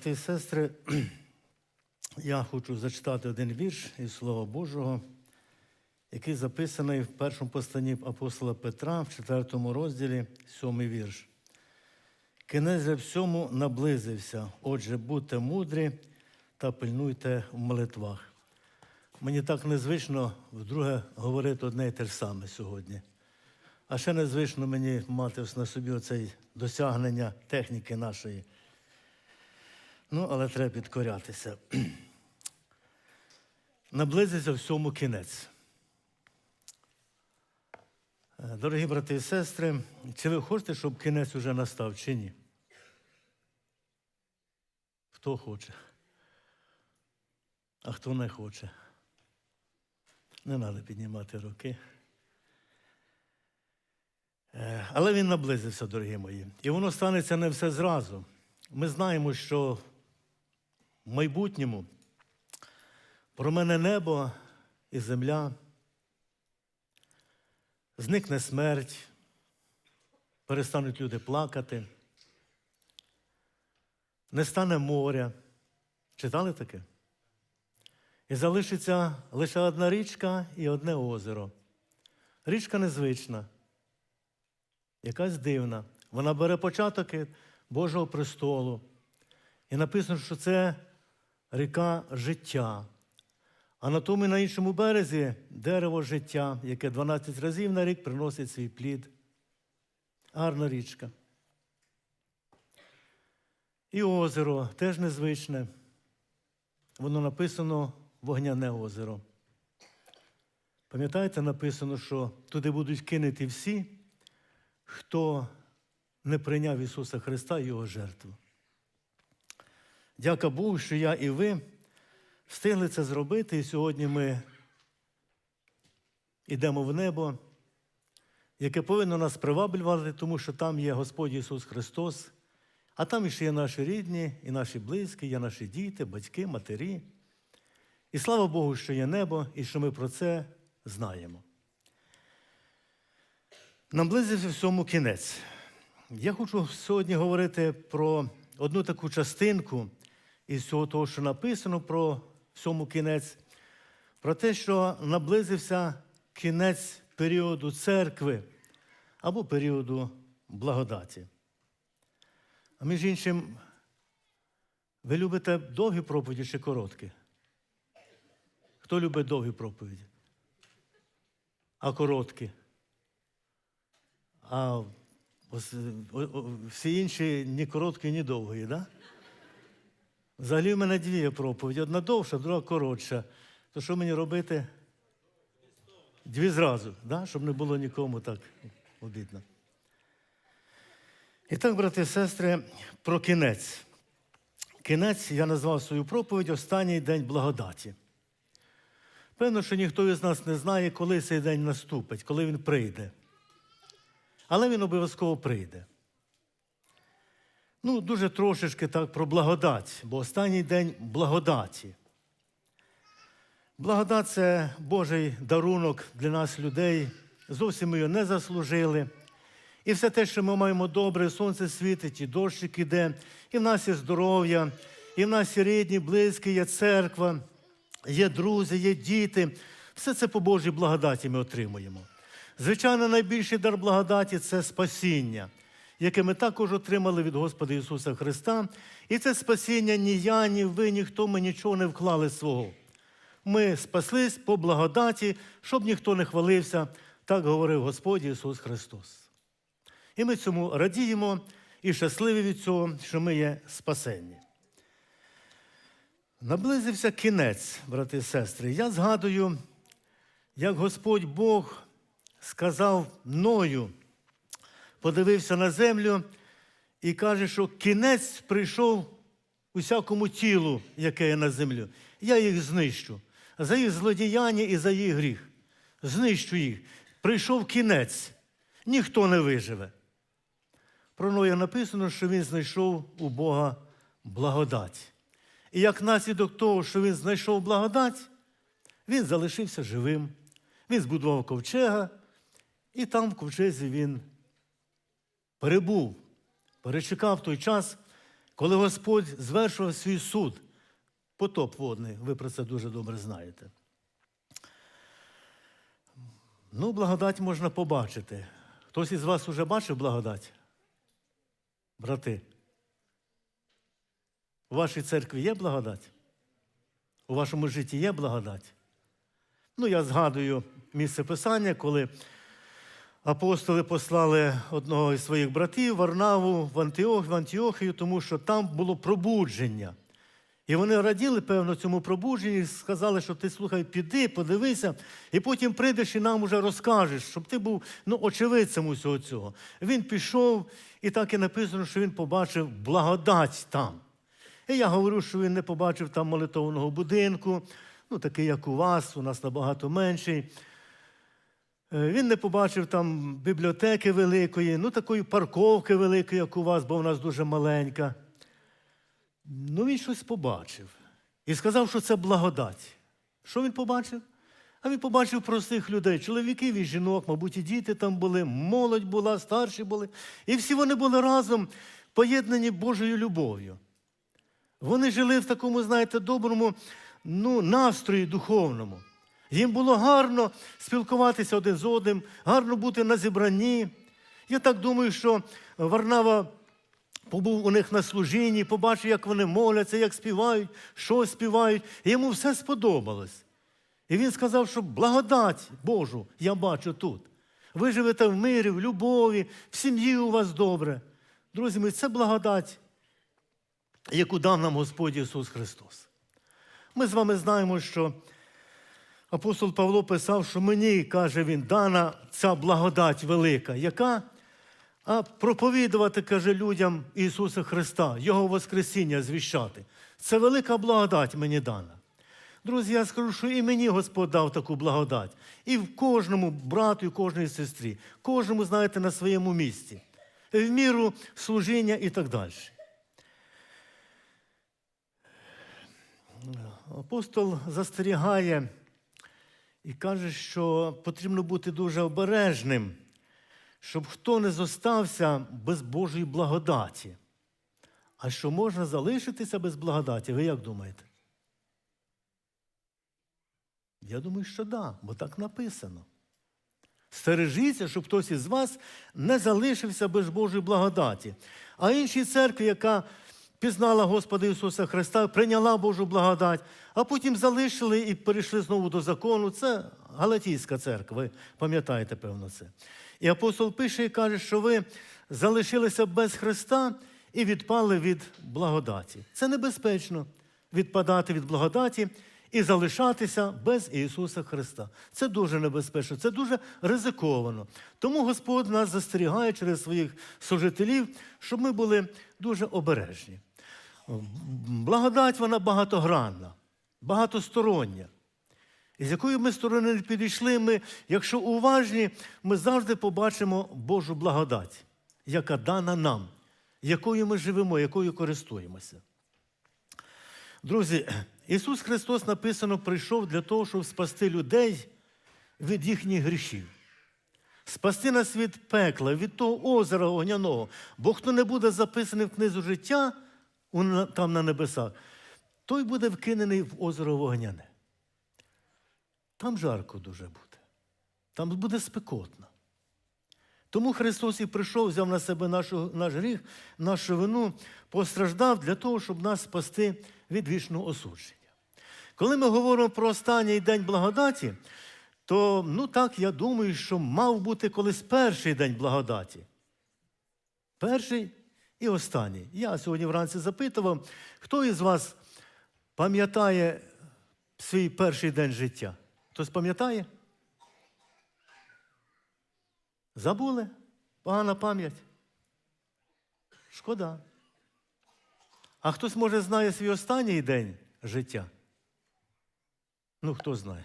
Брати і сестри, я хочу зачитати один вірш із Слова Божого, який записаний в першому посланні апостола Петра в 4 розділі, сьомий вірш. Кінець же всьому наблизився. Отже, будьте мудрі та пильнуйте в молитвах. Мені так незвично вдруге говорити одне і те ж саме сьогодні. А ще незвично мені мати на собі оце досягнення техніки нашої. Ну, але треба підкорятися. Наблизиться всьому кінець. Е, Дорогі брати і сестри, чи ви хочете, щоб кінець уже настав, чи ні? Хто хоче? А хто не хоче? Не треба піднімати руки. Е, Але він наблизився, дорогі мої. І воно станеться не все зразу. Ми знаємо, що в майбутньому про мене небо і земля, зникне смерть, перестануть люди плакати, не стане моря. Читали таке? І залишиться лише одна річка і одне озеро. Річка незвична, якась дивна. Вона бере початок Божого престолу. І написано, що це ріка життя. А на тому і на іншому березі дерево життя, яке 12 разів на рік приносить свій плід. Гарна річка. І озеро теж незвичне. Воно написано вогняне озеро. Пам'ятаєте, написано, що туди будуть кинуті всі, хто не прийняв Ісуса Христа і Його жертву. Дяка Богу, що я і ви встигли це зробити, і сьогодні ми йдемо в небо, яке повинно нас приваблювати, тому що там є Господь Ісус Христос, а там ще є наші рідні, і наші близькі, є наші діти, батьки, матері. І слава Богу, що є небо, і що ми про це знаємо. Наблизився всьому кінець. Я хочу сьогодні говорити про одну таку частинку із всього того, що написано про всьому кінець, про те, що наблизився кінець періоду церкви або періоду благодаті. А між іншим, ви любите довгі проповіді чи короткі? Хто любить довгі проповіді? А короткі? А всі інші ні короткі, ні довгі, так? Да? Взагалі в мене дві проповіді. Одна довша, друга коротша. То що мені робити? Дві зразу, да? щоб не було нікому так обідно. І так, брати і сестри, про кінець. Кінець я назвав свою проповідь Останній день благодаті. Певно, що ніхто із нас не знає, коли цей день наступить, коли він прийде. Але він обов'язково прийде. Ну, дуже трошечки так про благодать, бо останній день благодаті. Благодать це Божий дарунок для нас, людей. Зовсім ми його не заслужили. І все те, що ми маємо добре, сонце світить, і дощик іде, і в нас є здоров'я, і в нас є рідні, близькі, є церква, є друзі, є діти. Все це по Божій благодаті ми отримуємо. Звичайно, найбільший дар благодаті це спасіння, яке ми також отримали від Господа Ісуса Христа. І це спасіння ні я, ні ви, ніхто ми нічого не вклали свого. Ми спаслись по благодаті, щоб ніхто не хвалився, так говорив Господь Ісус Христос. І ми цьому радіємо і щасливі від цього, що ми є спасенні. Наблизився кінець, брати і сестри. Я згадую, як Господь Бог сказав мною, подивився на землю і каже, що кінець прийшов усякому тілу, яке є на землю. Я їх знищу. За їх злодіяння і за їх гріх. Знищу їх. Прийшов кінець. Ніхто не виживе. Про Ноя написано, що він знайшов у Бога благодать. І як наслідок того, що він знайшов благодать, він залишився живим. Він збудував ковчега, і там в ковчезі він перебув, перечекав той час, коли Господь звершував свій суд, потоп водний, ви про це дуже добре знаєте. Ну, благодать можна побачити. Хтось із вас уже бачив благодать? Брати, у вашій церкві є благодать? У вашому житті є благодать? Ну, я згадую місце писання, коли апостоли послали одного із своїх братів Варнаву в, Антіох, в Антіохію, тому що там було пробудження. І вони раділи, певно, цьому пробудженні, і сказали, що ти слухай, піди, подивися, і потім прийдеш і нам уже розкажеш, щоб ти був ну, очевидцем усього цього. Він пішов, і так і написано, що він побачив благодать там. І я говорю, що він не побачив там молитовного будинку, ну такий, як у вас, у нас набагато менший. Е, Він не побачив там бібліотеки великої, ну такої парковки великої, як у вас, бо у нас дуже маленька. Ну, він щось побачив і сказав, що це благодать. Що він побачив? А він побачив простих людей, чоловіків і жінок, мабуть, і діти там були, молодь була, старші були. І всі вони були разом поєднані Божою любов'ю. Вони жили в такому, знаєте, доброму ну, настрої духовному. Їм було гарно спілкуватися один з одним, гарно бути на зібранні. Я так думаю, що Варнава побув у них на служінні, побачив, як вони моляться, як співають, що співають. І йому все сподобалось. І він сказав, що благодать Божу я бачу тут. Ви живете в мирі, в любові, в сім'ї у вас добре. Друзі мої, це благодать, яку дав нам Господь Ісус Христос. Ми з вами знаємо, що апостол Павло писав, що мені, каже він, дана ця благодать велика, яка а проповідувати, каже людям Ісуса Христа, Його Воскресіння звіщати. Це велика благодать мені дана. Друзі, я скажу, що і мені Господь дав таку благодать. І в кожному брату, і кожній сестрі, кожному, знаєте, на своєму місці, в міру служіння і так далі. Апостол застерігає і каже, що потрібно бути дуже обережним, щоб хто не зостався без Божої благодаті. А що можна залишитися без благодаті, ви як думаєте? Я думаю, що да, бо так написано. Стережіться, щоб хтось із вас не залишився без Божої благодаті. А іншій церкві, яка пізнала Господа Ісуса Христа, прийняла Божу благодать, а потім залишили і перейшли знову до закону. Це Галатійська церква, ви пам'ятаєте, певно, це. І апостол пише і каже, що ви залишилися без Христа і відпали від благодаті. Це небезпечно відпадати від благодаті і залишатися без Ісуса Христа. Це дуже небезпечно, це дуже ризиковано. Тому Господь нас застерігає через своїх служителів, щоб ми були дуже обережні. Благодать вона багатогранна, багатостороння. І з якої ми сторони не підійшли, ми, якщо уважні, ми завжди побачимо Божу благодать, яка дана нам, якою ми живемо, якою користуємося. Друзі, Ісус Христос написано прийшов для того, щоб спасти людей від їхніх гріхів. Спасти нас від пекла, від того озера огняного. Бо хто не буде записаний в книзу життя там на небесах, той буде вкинений в озеро вогняне. Там жарко дуже буде, там буде спекотно. Тому Христос і прийшов, взяв на себе нашу, наш гріх, нашу вину, постраждав для того, щоб нас спасти від вічного осудження. Коли ми говоримо про останній день благодаті, то ну так я думаю, що мав бути колись перший день благодаті. Перший і останній. Я сьогодні вранці запитував, хто із вас пам'ятає свій перший день життя? Хтось пам'ятає? Забули? Погана пам'ять. Шкода. А хтось, може, знає свій останній день життя? Ну, хто знає?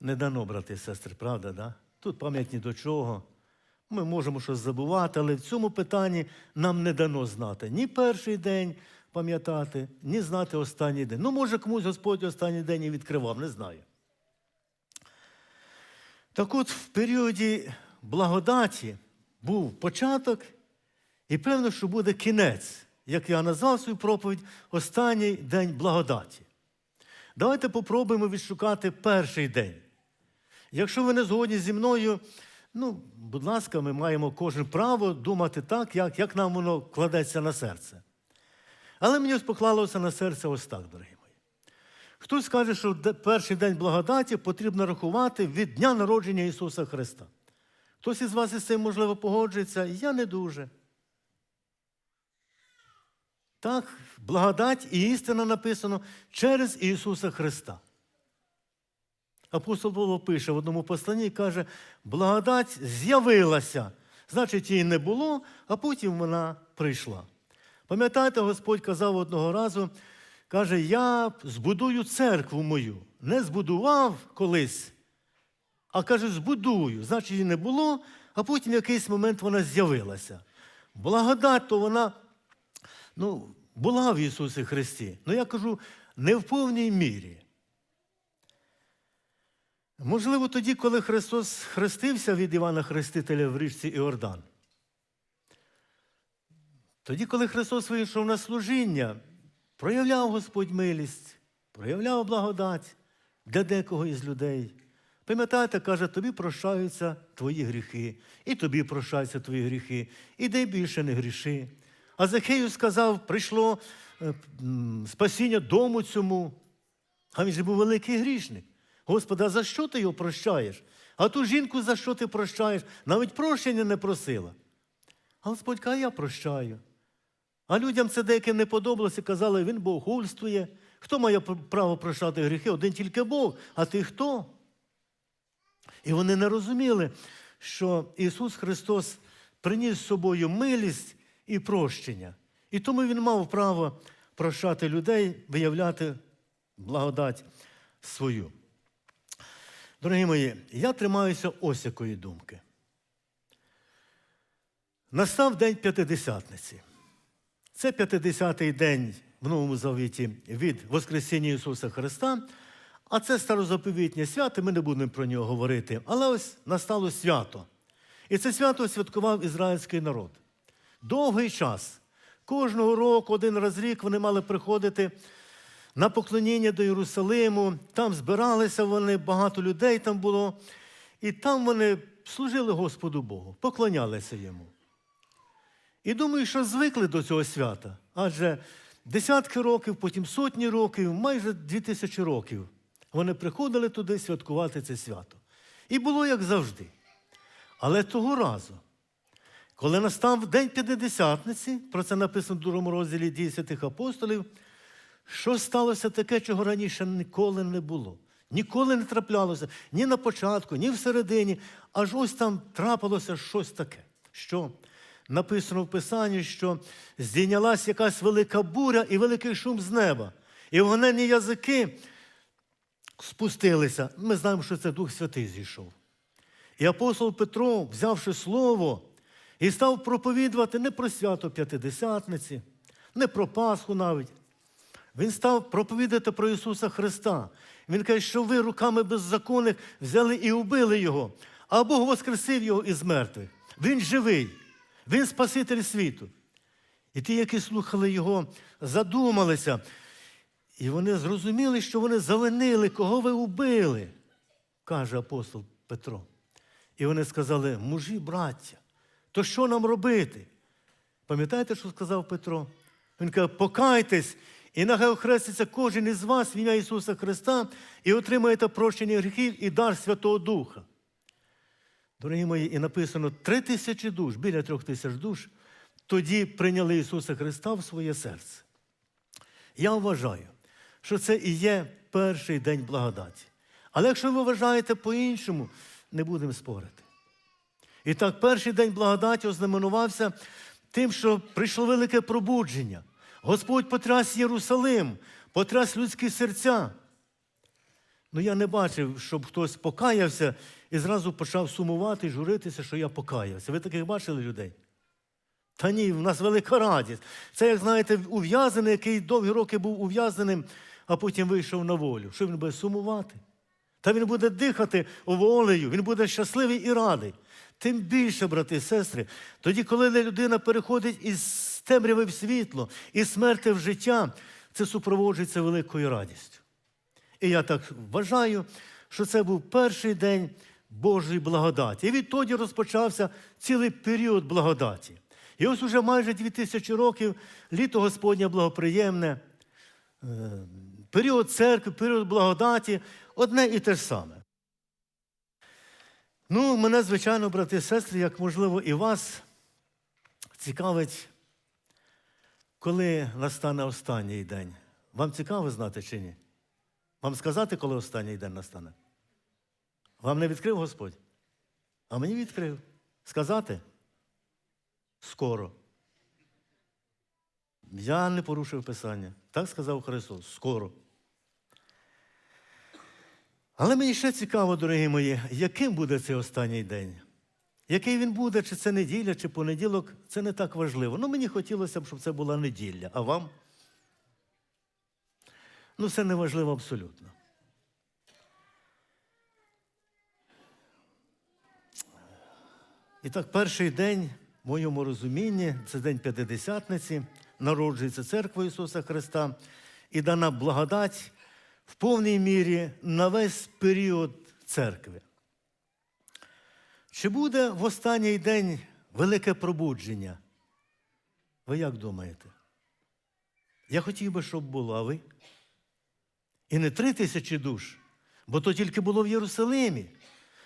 Не дано, брати і сестри, правда, да? Тут пам'ять ні до чого. Ми можемо щось забувати, але в цьому питанні нам не дано знати ні перший день пам'ятати, ні знати останній день. Ну, може, комусь Господь останній день і відкривав, не знаю. Так от в періоді благодаті був початок, і певно, що буде кінець як я назвав свою проповідь, останній день благодаті. Давайте попробуємо відшукати перший день. Якщо ви не згодні зі мною, ну, будь ласка, ми маємо кожен право думати так, як, як нам воно кладеться на серце. Але мені поклалося на серце ось так, дорогі мої. Хтось скаже, що перший день благодаті потрібно рахувати від дня народження Ісуса Христа. Хтось із вас із цим, можливо, погоджується, я не дуже. Так, благодать і істина написано через Ісуса Христа. Апостол Павло пише в одному посланні каже, благодать з'явилася. Значить, її не було, а потім вона прийшла. Пам'ятаєте, Господь казав одного разу, каже, я збудую церкву мою. Не збудував колись, а каже, збудую. Значить, її не було, а потім в якийсь момент вона з'явилася. Благодать, то вона ну, була в Ісусі Христі. Ну я кажу, не в повній мірі. Можливо, тоді, коли Христос хрестився від Івана Хрестителя в річці Іордан. Тоді, коли Христос вийшов на служіння, проявляв Господь милість, проявляв благодать для декого із людей. Пам'ятаєте, каже, тобі прощаються твої гріхи, і тобі прощаються твої гріхи, іди більше не гріши. А Захею сказав, прийшло е, спасіння дому цьому. А він же був великий грішник. Господи, а за що ти його прощаєш? А ту жінку за що ти прощаєш? Навіть прощення не просила. А Господь каже, я прощаю. А людям це деяким не подобалося, казали, він богохульствує. Хто має право прощати гріхи? Один тільки Бог. А ти хто? І вони не розуміли, що Ісус Христос приніс з собою милість і прощення. І тому Він мав право прощати людей, виявляти благодать свою. Дорогі мої, я тримаюся ось якої думки. Настав день П'ятидесятниці. Це 50-й день в Новому Завіті від Воскресіння Ісуса Христа, а це старозаповітнє свято, ми не будемо про нього говорити. Але ось настало свято. І це свято святкував ізраїльський народ. Довгий час. Кожного року, один раз рік, вони мали приходити на поклоніння до Єрусалиму. Там збиралися вони, багато людей там було. І там вони служили Господу Богу, поклонялися йому. І думаю, що звикли до цього свята. Адже десятки років, потім сотні років, майже дві тисячі років вони приходили туди святкувати це свято. І було як завжди. Але того разу, коли настав День П'ятидесятниці, про це написано в другому розділі дій святих апостолів, що сталося таке, чого раніше ніколи не було. Ніколи не траплялося ні на початку, ні всередині, аж ось там трапилося щось таке. Що написано в Писанні, що здійнялась якась велика буря і великий шум з неба. І вогненні язики спустилися. Ми знаємо, що це Дух Святий зійшов. І апостол Петро, взявши слово, і став проповідувати не про свято П'ятидесятниці, не про Пасху навіть. Він став проповідати про Ісуса Христа. Він каже, що ви руками беззаконних взяли і убили Його, а Бог воскресив Його із мертвих. Він живий, Він Спаситель світу. І ті, які слухали Його, задумалися. І вони зрозуміли, що вони завинили, кого ви убили, каже апостол Петро. І вони сказали, мужі, браття, то що нам робити? Пам'ятаєте, що сказав Петро? Він каже, покайтесь, і нехай охреститься кожен із вас в ім'я Ісуса Христа і отримаєте прощення гріхів і дар Святого Духа. Дорогі мої, і написано три тисячі душ, біля трьох тисяч душ, тоді прийняли Ісуса Христа в своє серце. Я вважаю, що це і є перший день благодаті. Але якщо ви вважаєте по-іншому, не будемо спорити. І так, перший день благодаті ознаменувався тим, що прийшло велике пробудження. Господь потряс Єрусалим, потряс людські серця. Ну я не бачив, щоб хтось покаявся і зразу почав сумувати журитися, що я покаявся. Ви таких бачили людей? Та ні, в нас велика радість. Це, як знаєте, ув'язаний, який довгі роки був ув'язненим, а потім вийшов на волю. Що він буде сумувати? Та він буде дихати волею, він буде щасливий і радий. Тим більше, брати і сестри, тоді, коли людина переходить із темряви в світло, і смерти в життя, це супроводжується великою радістю. І я так вважаю, що це був перший день Божої благодаті. І відтоді розпочався цілий період благодаті. І ось уже майже дві тисячі років літо Господнє благоприємне, е, період церкви, період благодаті одне і те ж саме. Ну, мене, звичайно, брати і сестри, як можливо, і вас цікавить, коли настане останній день. Вам цікаво знати чи ні? Вам сказати, коли останній день настане? Вам не відкрив Господь? А мені відкрив. Сказати? Скоро. Я не порушив Писання. Так сказав Христос. Скоро. Але мені ще цікаво, дорогі мої, яким буде цей останній день? Який він буде, чи це неділя, чи понеділок, це не так важливо. Ну, мені хотілося б, щоб це була неділя. А вам? Ну, це не важливо абсолютно. І так, перший день в моєму розумінні, це день П'ятидесятниці, народжується церква Ісуса Христа і дана благодать в повній мірі на весь період церкви. Чи буде в останній день велике пробудження? Ви як думаєте? Я хотів би, щоб було, а ви? І не три тисячі душ, бо то тільки було в Єрусалимі.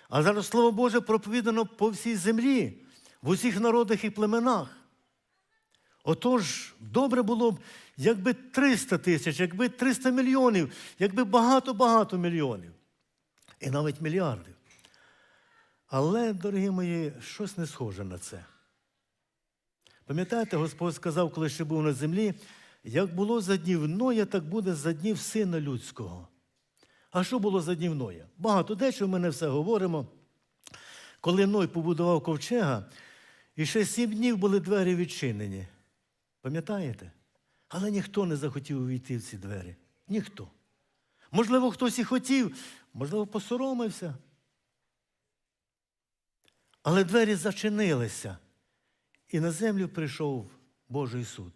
А зараз Слово Боже проповідано по всій землі, в усіх народах і племенах. Отож, добре було б, якби 300 тисяч, якби 300 мільйонів, якби багато-багато мільйонів. І навіть мільярдів. Але, дорогі мої, щось не схоже на це. Пам'ятаєте, Господь сказав, коли ще був на землі, як було за днів Ноя, так буде за днів сина людського. А що було за днів Ноя? Багато дещо ми не все говоримо. Коли Ной побудував ковчега, і ще сім днів були двері відчинені. Пам'ятаєте? Але ніхто не захотів увійти в ці двері. Ніхто. Можливо, хтось і хотів, можливо, посоромився. Але двері зачинилися, і на землю прийшов Божий суд.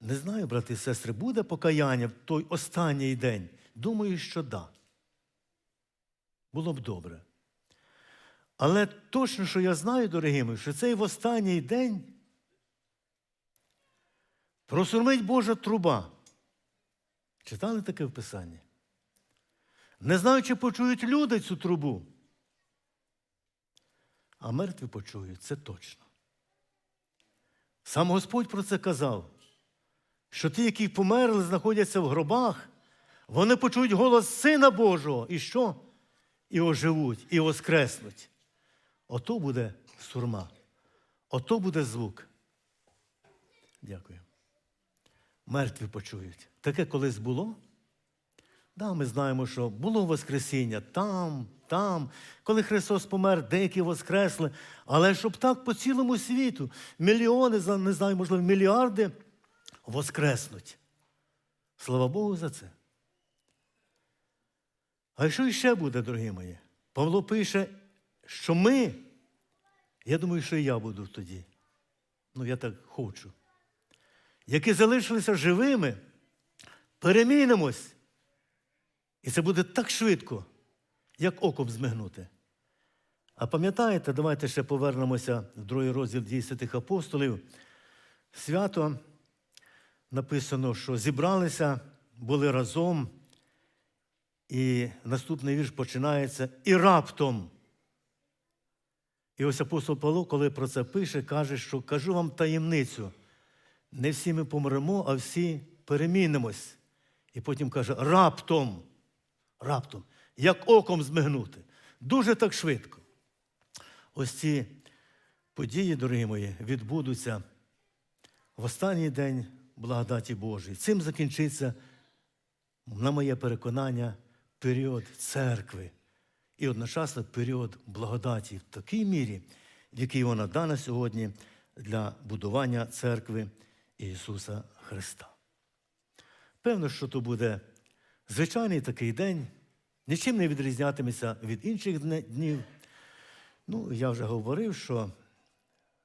Не знаю, брати і сестри, буде покаяння в той останній день. Думаю, що да. Було б добре. Але точно, що я знаю, дорогі мої, що цей в останній день просурмить Божа труба. Читали таке в Писанні? Не знаю, чи почують люди цю трубу. А мертві почують, це точно. Сам Господь про це казав, що ті, які померли, знаходяться в гробах, вони почують голос Сина Божого. І що? І оживуть, і воскреснуть. Ото буде сурма. Ото буде звук. Дякую. Мертві почують. Таке колись було? Да, ми знаємо, що було Воскресіння там, там. Коли Христос помер, деякі воскресли. Але щоб так по цілому світу, мільйони, не знаю, можливо, мільярди воскреснуть. Слава Богу за це. А що іще буде, дорогі мої? Павло пише, що ми, я думаю, що і я буду тоді. Ну, я так хочу. Які залишилися живими, перемінимось. І це буде так швидко, як оком змигнути. А пам'ятаєте, давайте ще повернемося в другий розділ дій святих апостолів. Свято написано, що зібралися, були разом. І наступний вірш починається і раптом. І ось апостол Павло, коли про це пише, каже, що кажу вам таємницю. Не всі ми помремо, а всі перемінимось. І потім каже, раптом, раптом, як оком змигнути. Дуже так швидко. Ось ці події, дорогі мої, відбудуться в останній день благодаті Божої. Цим закінчиться, на моє переконання, період церкви і одночасно період благодаті в такій мірі, в якій вона дана сьогодні для будування церкви Ісуса Христа. Певно, що то буде звичайний такий день, нічим не відрізнятиметься від інших днів. Ну, я вже говорив, що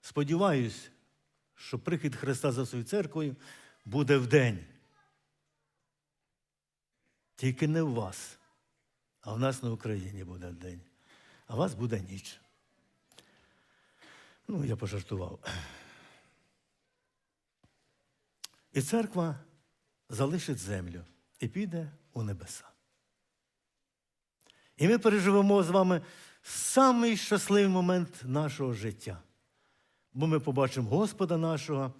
сподіваюсь, що прихід Христа за своєю церквою буде вдень. Тільки не в вас, а в нас на Україні буде день, а у вас буде ніч. Ну, я пожартував. І церква залишить землю і піде у небеса. І ми переживемо з вами самий щасливий момент нашого життя. Бо ми побачимо Господа нашого,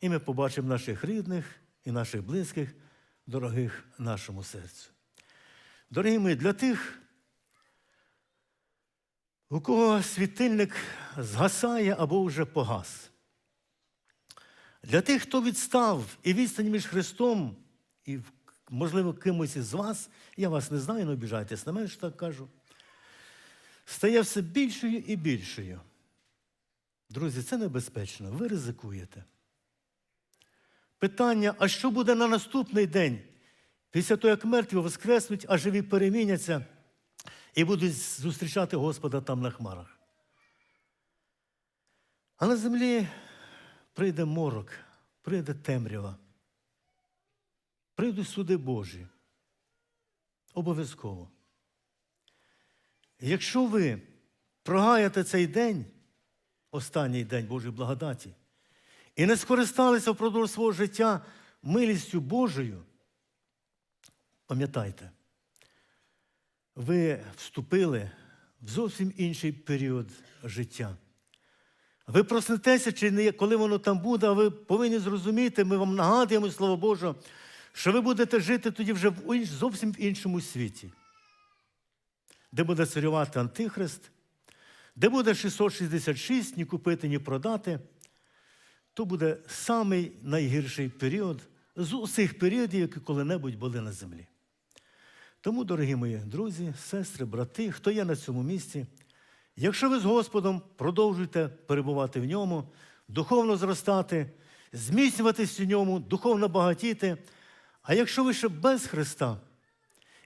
і ми побачимо наших рідних і наших близьких, дорогих нашому серцю. Дорогі мої, для тих, у кого світильник згасає або вже погас. Для тих, хто відстав і відстань між Христом, і, можливо, кимось із вас, я вас не знаю, не обіжайтесь на мене, що так кажу, стає все більшою і більшою. Друзі, це небезпечно, ви ризикуєте. Питання, а що буде на наступний день? Після того, як мертві воскреснуть, а живі переміняться і будуть зустрічати Господа там на хмарах. А на землі прийде морок, прийде темрява, прийдуть суди Божі. Обов'язково. Якщо ви прогаяте цей день, останній день Божої благодаті, і не скористалися впродовж свого життя милістю Божою, пам'ятайте, ви вступили в зовсім інший період життя. Ви проснетеся, чи не коли воно там буде, а ви повинні зрозуміти, ми вам нагадуємо, Слово Боже, що ви будете жити тоді вже в зовсім в іншому світі, де буде царювати Антихрист, де буде 666, ні купити, ні продати, то буде самий найгірший період з усіх періодів, які коли-небудь були на землі. Тому, дорогі мої друзі, сестри, брати, хто є на цьому місці, якщо ви з Господом продовжуєте перебувати в ньому, духовно зростати, зміцнюватись у ньому, духовно багатіти, а якщо ви ще без Христа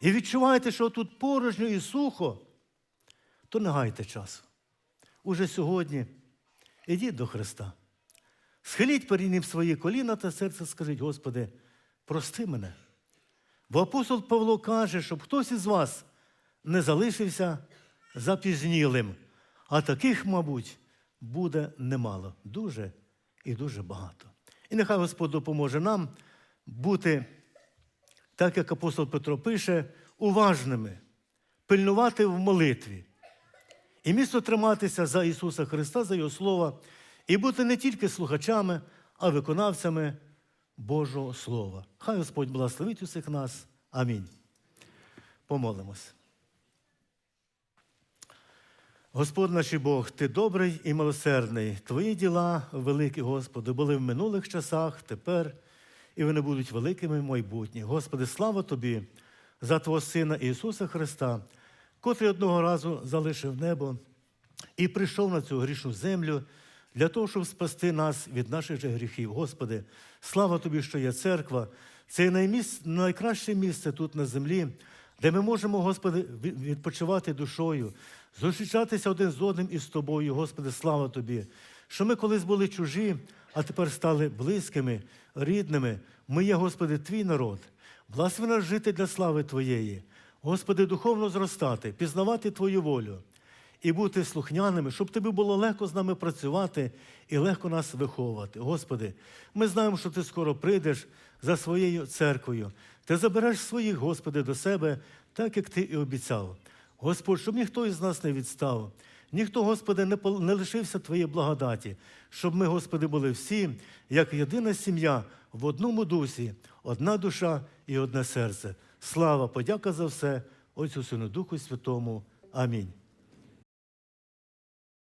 і відчуваєте, що тут порожньо і сухо, то не гайте часу. Уже сьогодні ідіть до Христа. Схиліть перед Ним свої коліна та серце, скажіть, Господи, прости мене. Бо апостол Павло каже, щоб хтось із вас не залишився запізнілим, а таких, мабуть, буде немало, дуже і дуже багато. І нехай Господь допоможе нам бути, так як апостол Петро пише, уважними, пильнувати в молитві. І місто триматися за Ісуса Христа, за Його Слово, і бути не тільки слухачами, а виконавцями Божого Слова. Хай Господь благословить усіх нас. Амінь. Помолимось. Господь наш Бог, Ти добрий і милосердний. Твої діла, великі, Господи, були в минулих часах, тепер, і вони будуть великими в майбутнє. Господи, слава Тобі за Твого Сина Ісуса Христа, котрий одного разу залишив небо і прийшов на цю грішну землю для того, щоб спасти нас від наших же гріхів. Господи, слава Тобі, що є церква. Це найкраще місце тут на землі, де ми можемо, Господи, відпочивати душою, зустрічатися один з одним із Тобою, Господи, слава Тобі, що ми колись були чужі, а тепер стали близькими, рідними. Ми є, Господи, Твій народ. Благослови нас жити для слави Твоєї. Господи, духовно зростати, пізнавати Твою волю і бути слухняними, щоб тобі було легко з нами працювати і легко нас виховувати. Господи, ми знаємо, що Ти скоро прийдеш за своєю церквою. Ти забереш своїх, Господи, до себе, так як Ти і обіцяв. Господь, щоб ніхто із нас не відстав, ніхто, Господи, не, лишився Твоєї благодаті, щоб ми, Господи, були всі, як єдина сім'я в одному дусі, одна душа і одне серце. Слава, подяка за все, Отцю Сину Духу Святому. Амінь.